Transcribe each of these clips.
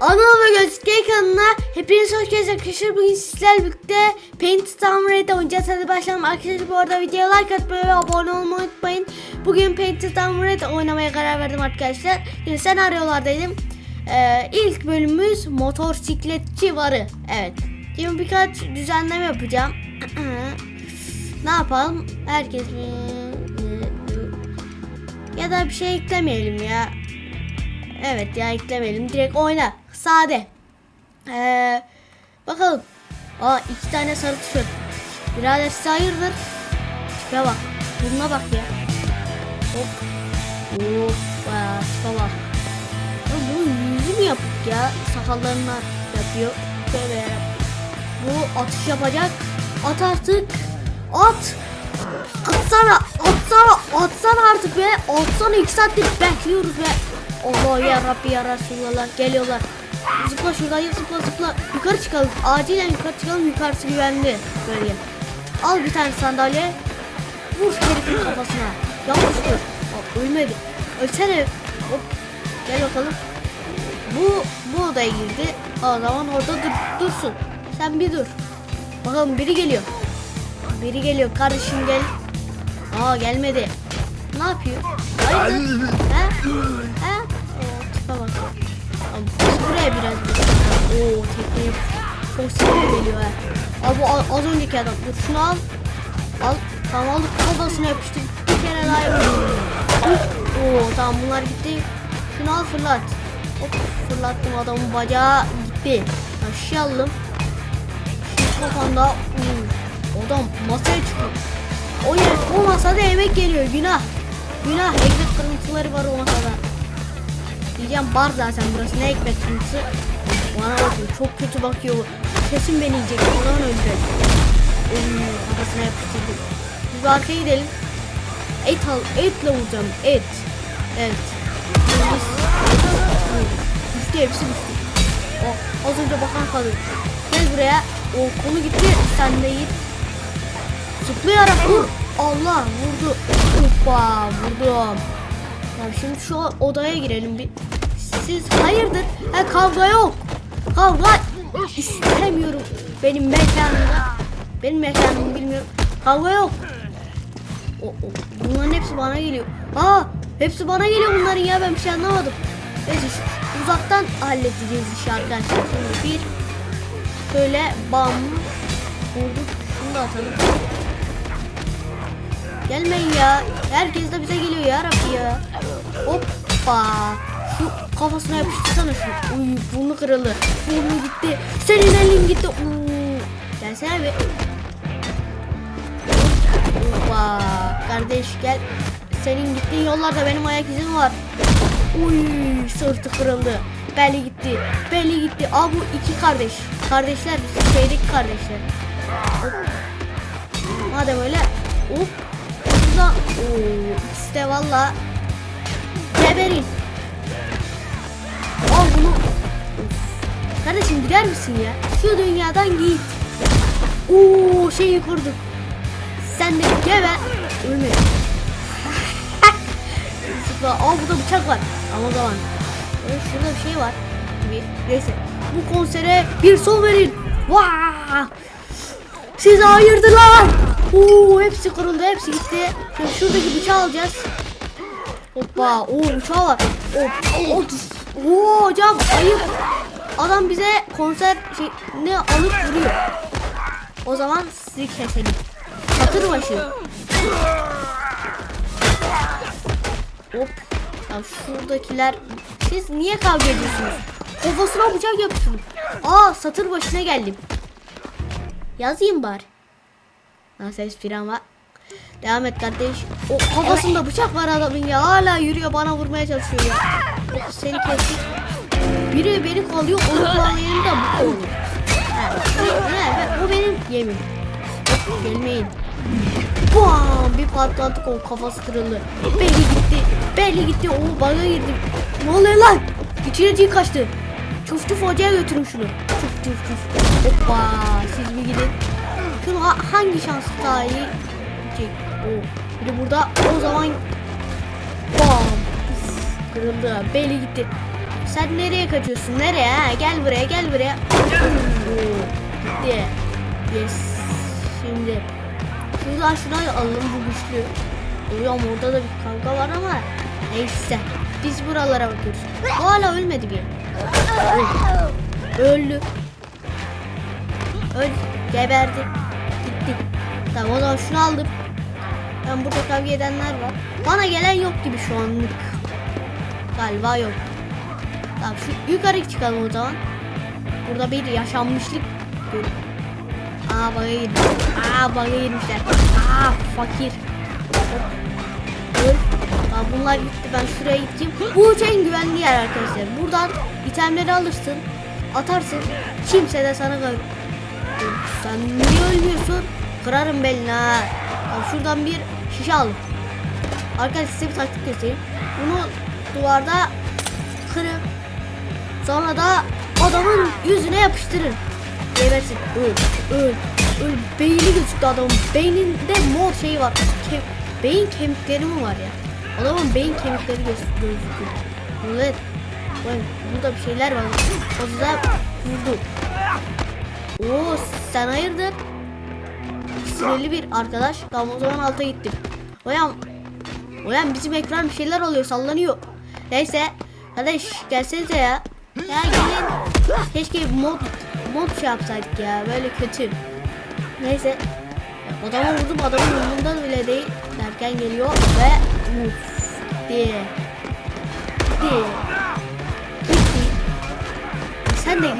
Anıl ve Gözlükleri kanalına hepiniz hoş geldiniz arkadaşlar. Bugün sizlerle birlikte Paint Town Raid oynayacağız. Hadi başlayalım. Arkadaşlar bu arada videoya like atmayı ve abone olmayı unutmayın. Bugün Paint Town Raid oynamaya karar verdim arkadaşlar. Yine senaryolardaydım. Ee, ilk bölümümüz motosikletçi varı. Evet. Şimdi birkaç düzenleme yapacağım. ne yapalım? Herkes ya da bir şey eklemeyelim ya. Evet ya eklemeyelim. Direkt oyna. Sade. Ee, bakalım. Aa iki tane sarı tişört. Birader size hayırdır? Tipe bak. Burnuna bak ya. Hop. Hoppa. Tipe bak. Ya bunun yüzü mü yapık ya? Sakallarına yapıyor. Tövbe yarabbim. Bu atış yapacak. At artık. At. Atsana. Atsana. Atsana artık be. Atsana iki saattir bekliyoruz be. Allah ya Rabbi ya Resulallah geliyorlar. Zıpla şuradan zıpla zıpla. Yukarı çıkalım. Acilen yukarı çıkalım. Yukarısı güvenli. Böyle. Al bir tane sandalye. Vur herifin kafasına. Yanlış dur. Ölmedi. Ölsene. Hop. Gel bakalım. Bu bu odaya girdi. O zaman orada dur, dursun. Sen bir dur. Bakalım biri geliyor. Biri geliyor. Kardeşim gel. Aa gelmedi. Ne yapıyor? Hayır. He? He? Buraya biraz Oo tekneyi çok sinirli geliyor ha. Abi az önceki adam. Dur şunu al. Al. Tamam aldık kafasına yapıştır. Bir kere daha yapalım. Oo tamam bunlar gitti. Şunu al fırlat. Hop fırlattım adamın bacağı gitti. Aşağı aldım. Şu kafanda. Oo, adam masaya çıkıyor. O, yer- o masada yemek geliyor günah. Günah ekmek kırıntıları var o masada. Diyeceğim bar zaten burası ne ekmek kırıntısı. Bana bakıyor çok kötü bakıyor. Kesin beni yiyecek. O zaman ölecek. Oy, kafasına yapıştırdım. Biz bir arkaya gidelim. Et al, etle vuracağım. Et. Evet. Düştü hepsi düştü. O, az önce bakan kadın. Gel buraya. O konu gitti. Sen de git. Zıplayarak vur. Allah vurdu. Hoppa vurdum. Ya şimdi şu odaya girelim bir. Siz hayırdır? Ha kavga yok. Kavga istemiyorum. Benim mekanımda. Benim mekanımı bilmiyorum. Kavga yok. O, o, bunların hepsi bana geliyor. Aa, hepsi bana geliyor bunların ya ben bir şey anlamadım. Neyse uzaktan halledeceğiz işi arkadaşlar. Şimdi bir şöyle bam vurduk. Şunu da atalım. Gelmeyin ya. Herkes de bize geliyor ya Rabbi ya. Hoppa. Şu kafasına yapıştırsana şu. Uy burnu kırıldı. Burnu gitti. Senin elin gitti. Uuu. Gelsene bir. Hoppa. Kardeş gel. Senin gittiğin yollarda benim ayak izim var. Uy sırtı kırıldı. Beli gitti. Beli gitti. Aa bu iki kardeş. Kardeşler. Şeydeki kardeşler. Hop. Madem öyle. Hop. Şurada. Oo, de valla. Geberin. Al bunu. Of. Kardeşim gider misin ya? Şu dünyadan git. Oo şeyi kurduk. Sen de geber. Ölme. Sıkla. Aa burada bıçak var. Ama zaman. Ee, şurada bir şey var. Gibi. Neyse. Bu konsere bir son verin. Vaa! Siz hayırdılar. Oo hepsi kırıldı, hepsi gitti. Şimdi şuradaki bıçağı alacağız. Hoppa, o bıçağı var. Hop. Oo hocam ayıp. Adam bize konser şey ne alıp vuruyor. O zaman sizi keselim. Satır başı. Hop. Ya şuradakiler siz niye kavga ediyorsunuz? Kafasına bıçak yapıyorsunuz. Aa satır başına geldim. Yazayım bari. Nasıl espri ama. Devam et kardeş. O kafasında bıçak var adamın ya. Hala yürüyor bana vurmaya çalışıyor ya. Seni kestik. Biri beni kolluyor. Onu kollayan da bu ne, bu benim yemin. Gelmeyin. Bam bir patlattık o kafası kırıldı. Belli gitti. Belli gitti. O baga girdi. Ne oluyor lan? İçine kaçtı. Çuf çuf hocaya götürün şunu. Çuf çuf çuf. Hoppa siz bir gidin. Şunu ha- hangi şans daha iyi? O. Bir de burada o zaman bam. Kırıldı. Belli gitti. Sen nereye kaçıyorsun? Nereye? Ha? Gel buraya gel buraya. Oo, Gitti. Yes. Şimdi şuradan şurayı alalım bu güçlü. Duyuyorum orada da bir kavga var ama neyse. Biz buralara bakıyoruz. O hala ölmedi bir. Öldü. Öldü. Öldü. Geberdi. Tamam o zaman şunu aldım. Ben burada kavga edenler var. Bana gelen yok gibi şu anlık. Galiba yok. Tamam şu yukarı çıkalım o zaman. Burada bir yaşanmışlık. Aa baga girmiş. Aa baga girmişler. Aa fakir. Öl. Tamam bunlar gitti ben şuraya gideceğim. Bu en güvenli yer arkadaşlar. Buradan itemleri alırsın. Atarsın. Kimse de sana. Sen niye ölmüyorsun? Kırarım belini ha. Tamam, şuradan bir şişe aldım. Arkadaşlar size bir taktik göstereyim. Bunu duvarda kırıp sonra da adamın yüzüne yapıştırın. Gebersin. Öl, öl, öl. Beyni gözüktü adamın. Beyninde mor şeyi var. Ke- beyin kemikleri mi var ya? Adamın beyin kemikleri göz- gözüküyor. Evet. Vay, burada bir şeyler var. O yüzden vurdu. Oo sen hayırdır? Sinirli bir arkadaş. Zaman alta gittim. Oyan Oyan bizim ekran bir şeyler oluyor sallanıyor. Neyse. Kardeş gelsenize ya. Ya gelin. Keşke mod mod şey yapsaydık ya. Böyle kötü. Neyse. Adama vurdum adamın umurunda bile değil. Derken geliyor ve uf diye. Diye. Gitti. Sen de git.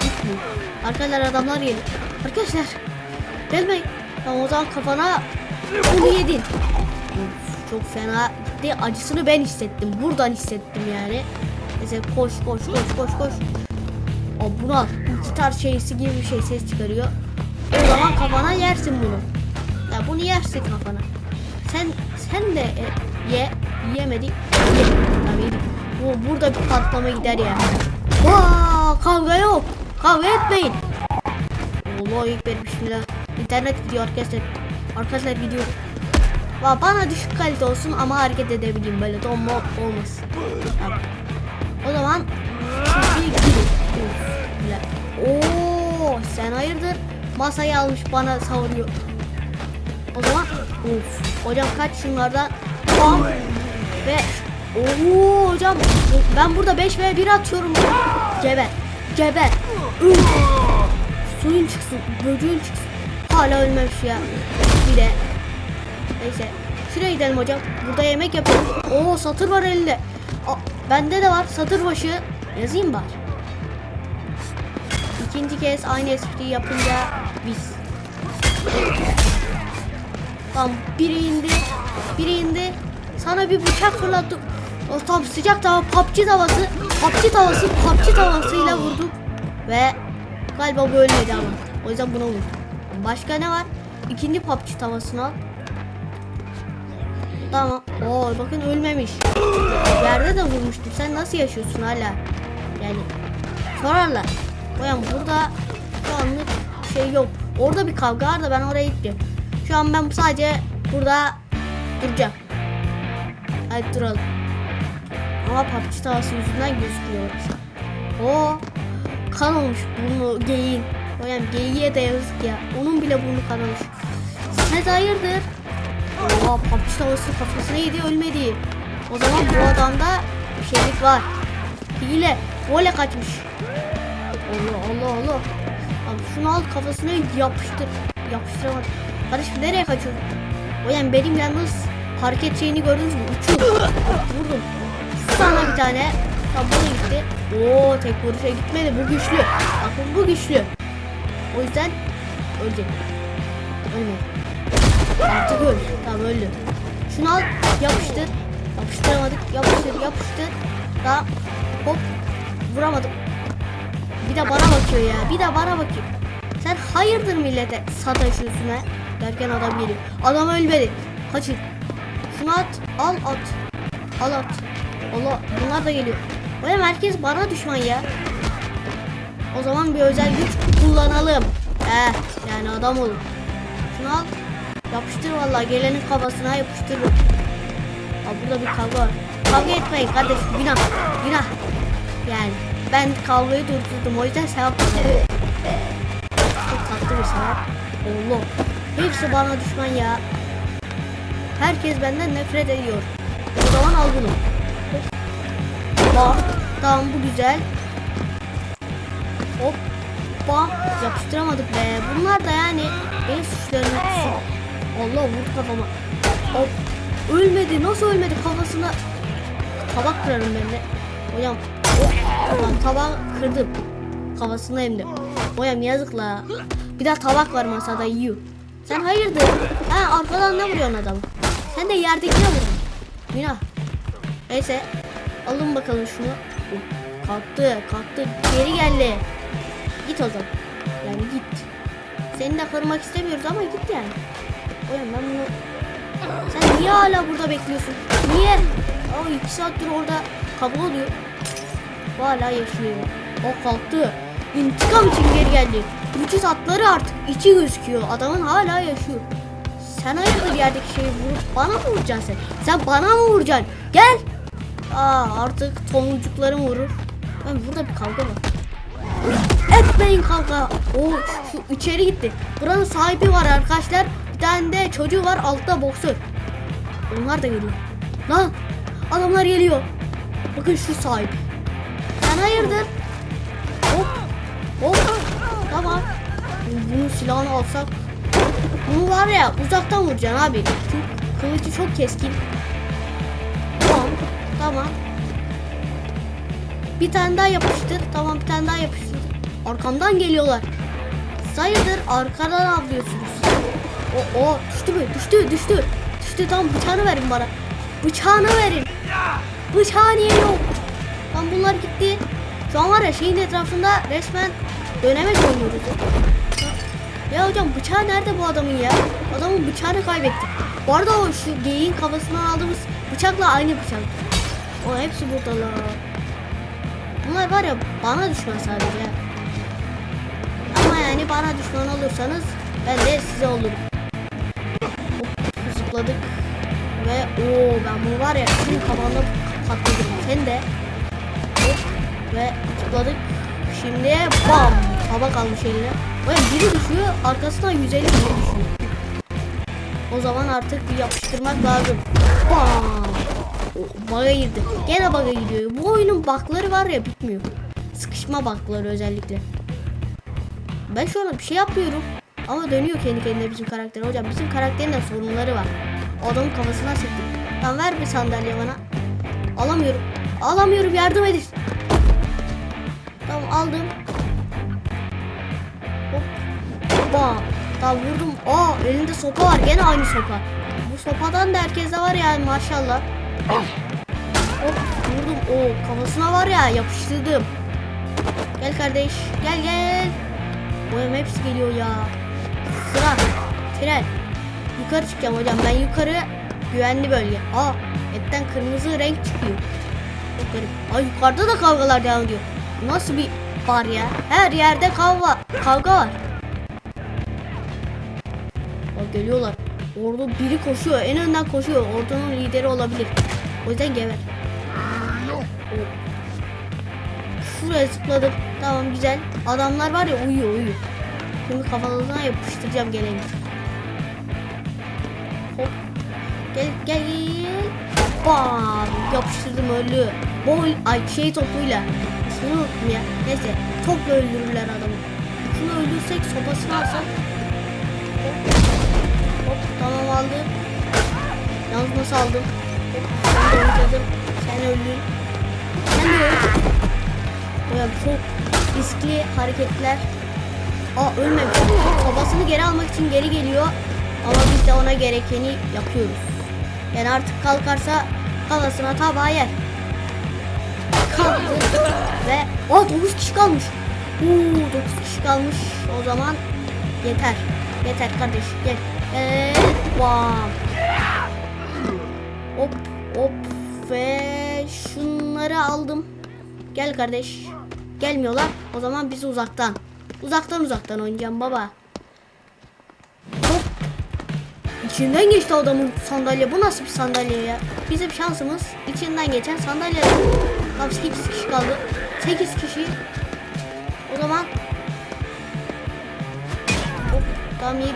Gitme. Arkadan adamlar geliyor. Arkadaşlar. Gelmeyin. Tamam o zaman kafana bunu yedin. Çok fena gitti. Acısını ben hissettim. Buradan hissettim yani. Mesela koş koş koş koş koş. O bunu al. Gitar şeysi gibi bir şey ses çıkarıyor. O zaman kafana yersin bunu. Ya bunu yersin kafana. Sen sen de e, ye. Yiyemedi. Ye. Tabii. Bu burada bir patlama gider ya. Vaa, kavga yok. Kavga etmeyin. Allah ekber bismillah. İnternet gidiyor arkadaşlar. Arkadaşlar gidiyor. Va bana düşük kalite olsun ama hareket edebileyim böyle donma olmasın. Tamam. O zaman şimdi gidin. Oo sen hayırdır? Masayı almış bana savuruyor. O zaman of hocam kaç şunlardan bam ve Oo hocam ben burada 5 ve 1 atıyorum. Geber. Geber. Suyun çıksın, böceğin çıksın. Hala ölmemiş ya. Bir de. Neyse. Şuraya gidelim hocam. Burada yemek yapalım. Oo satır var elinde. Aa, bende de var satır başı. Yazayım bari. İkinci kez aynı espriyi yapınca biz. Tamam biri indi. Biri indi. Sana bir bıçak fırlattım. O tam sıcak tava PUBG tavası. PUBG tavası PUBG tavasıyla vurduk. Ve galiba bu ölmedi ama. O yüzden buna vurdum. Başka ne var? İkinci PUBG tavasını al. Tamam. Oo bakın ölmemiş. Yerde de vurmuştum. Sen nasıl yaşıyorsun hala? Yani sorarlar. Oyan burada şu anlık şey yok. Orada bir kavga var da ben oraya gittim. Şu an ben sadece burada duracağım. Hadi duralım. Ama PUBG tavası yüzünden gözüküyor. Oo kan olmuş burnu geyiğin. Oyan geyiğe de yazık ya. Onun bile burnu kanamış. Sen hayırdır? Oo PUBG tavası kafasına yedi ölmedi. O zaman bu adamda bir şeylik var. Hile. Vole kaçmış. Allah Allah Allah. Abi şunu al kafasına yapıştır. Yapıştıramadım. Kardeşim nereye kaçıyorsun? Yani benim yalnız hareket şeyini gördünüz mü? Uçuyor. Vurdum. Sana bir tane. Tam gitti. Oo tek vuruşa gitmedi. Bu güçlü. Bakın bu güçlü. O yüzden ölecek. Ölmedi. Artık öl. Tamam öldü. Şunu al. Yapıştır. Yapıştıramadık. Yapıştır yapıştır. Tamam. Hop. Vuramadım. Bir de bana bakıyor ya. Bir de bana bakıyor. Sen hayırdır millete sataşıyorsun ha? Derken adam geliyor. Adam ölmedi. Kaçın. Şunu at. Al at. Al at. Allah bunlar da geliyor. Oğlum herkes bana düşman ya. O zaman bir özel güç kullanalım. Eh yani adam olun. Şunu al. Yapıştır vallahi gelenin kafasına yapıştır. Aa, burada bir kavga var. Kavga etmeyin kardeş. Günah. Günah. Yani ben kavgayı durdurdum o yüzden sevap. Çok tatlı bir sevap. Allah. Hepsi bana düşman ya. Herkes benden nefret ediyor. O zaman al bunu. Bak. Tamam bu güzel. Hop. Bam. Yapıştıramadık be. Bunlar da yani benim suçlarım. Allah vurdu kafama. Hop. Ölmedi. Nasıl ölmedi? Kafasına tabak kırarım ben de. Hocam. Ulan tabağı kırdım. Kafasına hem de. Hocam yazık la. Bir daha tabak var masada yiyor. Sen hayırdır? Ha arkadan ne vuruyorsun adamı? Sen de yerdekine vurun. Günah. Neyse. Alın bakalım şunu. Kalktı, kalktı. Geri geldi. Git o zaman. Yani git. Seni de kırmak istemiyoruz ama git yani. Oğlum ben bunu... Sen niye hala burada bekliyorsun? Niye? Ama iki saattir orada kavga oluyor. Hala yaşıyor. O kalktı. İntikam için geri geldi. Vücut hatları artık içi gözüküyor. Adamın hala yaşıyor. Sen hayırdır yerdeki şeyi vurup bana mı vuracaksın sen? Sen bana mı vuracaksın? Gel. Aa artık tomurcuklarım vurur. Ben burada bir kavga var. Etmeyin kavga. O içeri gitti. Buranın sahibi var arkadaşlar. Bir tane de çocuğu var altta boksör. Onlar da geliyor. Lan adamlar geliyor. Bakın şu sahibi. Sen hayırdır? Hop. Hop. Tamam. Bunun silahını alsak. Bunu var ya uzaktan vuracaksın abi. Çünkü kılıcı çok keskin. Tamam. Tamam. Bir tane daha yapıştır. Tamam bir tane daha yapıştır. Arkamdan geliyorlar. Sayıdır arkadan avlıyorsunuz. O o düştü mü? Düştü düştü. Düştü tamam bıçağını verin bana. Bıçağını verin. Bıçağı niye yok? Tam bunlar gitti. Şu an var ya şeyin etrafında resmen dönemek oynuyoruz. Ya hocam bıçağı nerede bu adamın ya? Adamın bıçağını kaybettik. Bu arada o şu geyiğin kafasından aldığımız bıçakla aynı bıçak. O hepsi buradalar. Bunlar var ya bana düşman sadece. Ama yani bana düşman olursanız ben de size olurum. Hop, zıpladık. Ve o ben bunu var ya senin kafanda patladım. Sen de. Hop, ve zıpladık. Şimdi bam. Hava kalmış eline. Ve biri düşüyor arkasından 150 biri düşüyor. O zaman artık bir yapıştırmak lazım. Bam. Bug'a girdi. Gene bug'a gidiyor. Bu oyunun bug'ları var ya bitmiyor. Sıkışma bug'ları özellikle. Ben şu an bir şey yapıyorum. Ama dönüyor kendi kendine bizim karakter. Hocam bizim karakterin de sorunları var. Adamın kafasına sıktım. Tamam ver bir sandalye bana. Alamıyorum. Alamıyorum yardım edin. Tamam aldım. Hop. Hoppa. Tamam vurdum. Aa elinde sopa var. Gene aynı sopa. Bu sopadan da herkeste var yani maşallah. Hop vurdum. Oo kafasına var ya yapıştırdım. Gel kardeş. Gel gel. Boyam hepsi geliyor ya. Sıra. Tren. Yukarı çıkacağım hocam. Ben yukarı güvenli bölge. Aa etten kırmızı renk çıkıyor. Çok garip. Ay yukarıda da kavgalar devam ediyor. Nasıl bir bar ya? Her yerde kavga, kavga var. Bak geliyorlar. Orada biri koşuyor. En önden koşuyor. Ordunun lideri olabilir. O yüzden geber. Hop. Şuraya zıpladım. Tamam güzel. Adamlar var ya uyuyor uyuyor. Şimdi kafalarına yapıştıracağım geleni. Hop. Gel gel gel. Bam. Yapıştırdım öldü. Bol ay şey topuyla. Şunu unuttum ya. Neyse topla öldürürler adamı. Şunu öldürsek sopasını alsak. Hop. Hop tamam aldım. Yalnız nasıl aldım? Hop. Ben de öldürdüm. Sen öldün. Sen de öl. Hocam çok riskli hareketler. Aa ölmemiş. Babasını geri almak için geri geliyor. Ama biz de ona gerekeni yapıyoruz. Yani artık kalkarsa kafasına tabağı yer. Kalktı ve o 9 kişi kalmış. Oo 9 kişi kalmış. O zaman yeter. Yeter kardeş gel. Gel. Bam. Hop hop ve şunları aldım. Gel kardeş. Gelmiyorlar. O zaman biz uzaktan. Uzaktan uzaktan oynayacağım baba. Hop. İçinden geçti adamın sandalye. Bu nasıl bir sandalye ya? Bizim şansımız içinden geçen sandalye. Tam 8 kişi kaldı. 8 kişi. O zaman Hop, tam 7.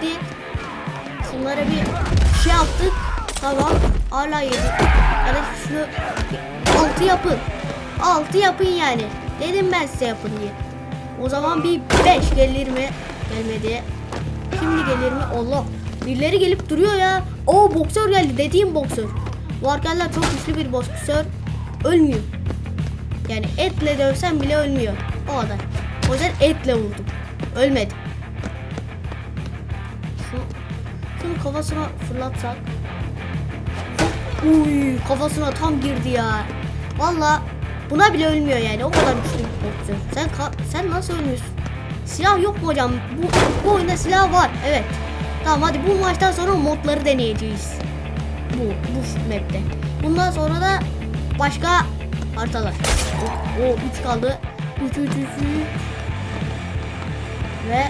Şunlara bir şey yaptık. Tamam. Hala 7. Hadi şunu 6 yapın. 6 yapın yani. Dedim ben size yapın diye. O zaman bir 5 gelir mi? Gelmedi. Şimdi gelir mi? Allah. Birileri gelip duruyor ya. O boksör geldi. Dediğim boksör. Bu arkadaşlar çok güçlü bir boksör. Ölmüyor. Yani etle dövsem bile ölmüyor. O kadar. O yüzden etle vurdum. Ölmedi. Şu, şunu kafasına fırlatsak. Uy kafasına tam girdi ya. Valla buna bile ölmüyor yani. O kadar güçlü bir boksör. Sen sen nasıl ölmüyorsun? Silah yok mu hocam? Bu, bu oyunda silah var. Evet. Tamam hadi bu maçtan sonra modları deneyeceğiz. Bu, bu map'te. Bundan sonra da başka haritalar. O, o 3 kaldı. 3 3 3 Ve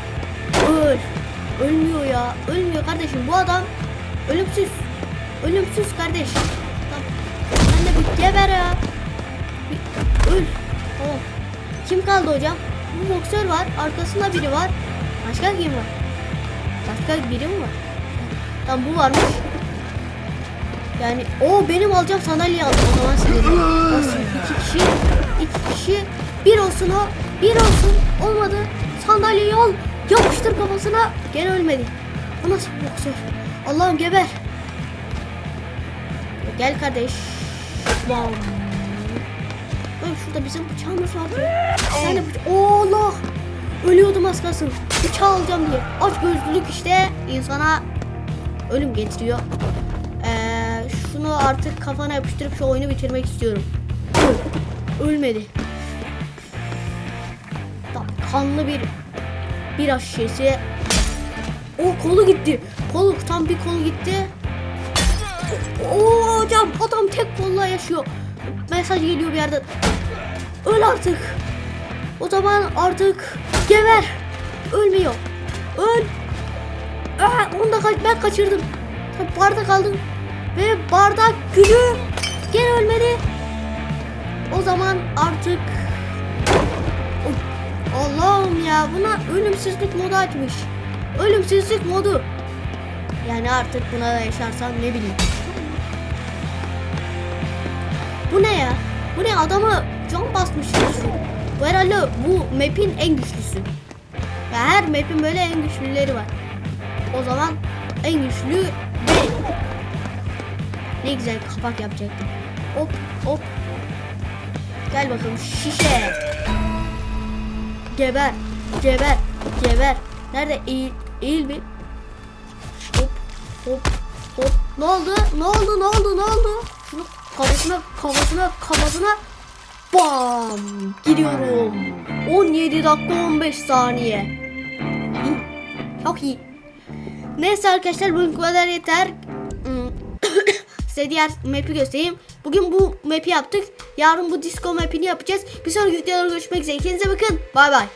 öl. Ölmüyor ya. Ölmüyor kardeşim. Bu adam ölümsüz. Ölümsüz kardeş. Tamam. Sen de bir geber ya. Öl. Tamam. Kim kaldı hocam? Bu boksör var. Arkasında biri var. Başka kim var? Başka biri mi var? Tamam bu varmış. Yani o benim alacağım sandalyeyi aldım o zaman sinirli. Nasıl iki kişi, iki kişi, bir olsun o, bir olsun olmadı. Sandalyeyi al, yapıştır kafasına, gene ölmedi. Bu nasıl boksör? Allah'ım geber. Gel kardeş. Bam. Böyle şurada bizim bıçağımız vardı. Yani bıça- Allah! Ölüyordum az kalsın. Bıçağı alacağım diye. Aç gözlülük işte insana ölüm getiriyor. Ee, şunu artık kafana yapıştırıp şu oyunu bitirmek istiyorum. Öl. Ölmedi. Tam kanlı bir bir şişesi. O kolu gitti. Kolu tam bir kolu gitti. Oo hocam adam tek kolla yaşıyor. Mesaj geliyor bir yerden. Öl artık. O zaman artık geber. Ölmüyor. Öl. Aa, onu da kaç ben kaçırdım. Bardak aldım. Ve bardak gülü gene ölmedi. O zaman artık Allah'ım ya buna ölümsüzlük modu açmış. Ölümsüzlük modu. Yani artık buna da yaşarsam ne bileyim. Bu ne ya? Bu ne adamı can basmış. Bu herhalde bu map'in en güçlüsü. Ya her map'in böyle en güçlüleri var. O zaman en güçlü benim. Ne güzel kapak yapacaktım. Hop hop. Gel bakalım şişe. Geber. Geber. Geber. Nerede? Eğil. Eğil bir. Hop hop hop. Ne oldu? Ne oldu? Ne oldu? Ne oldu? Kafasına kafasına kafasına bam gidiyorum. 17 dakika 15 saniye. İyi. Çok iyi. Neyse arkadaşlar bugün bu kadar yeter. Hmm. Size diğer map'i göstereyim. Bugün bu map'i yaptık. Yarın bu disco map'ini yapacağız. Bir sonraki videoda görüşmek üzere. Kendinize bakın. Bay bay.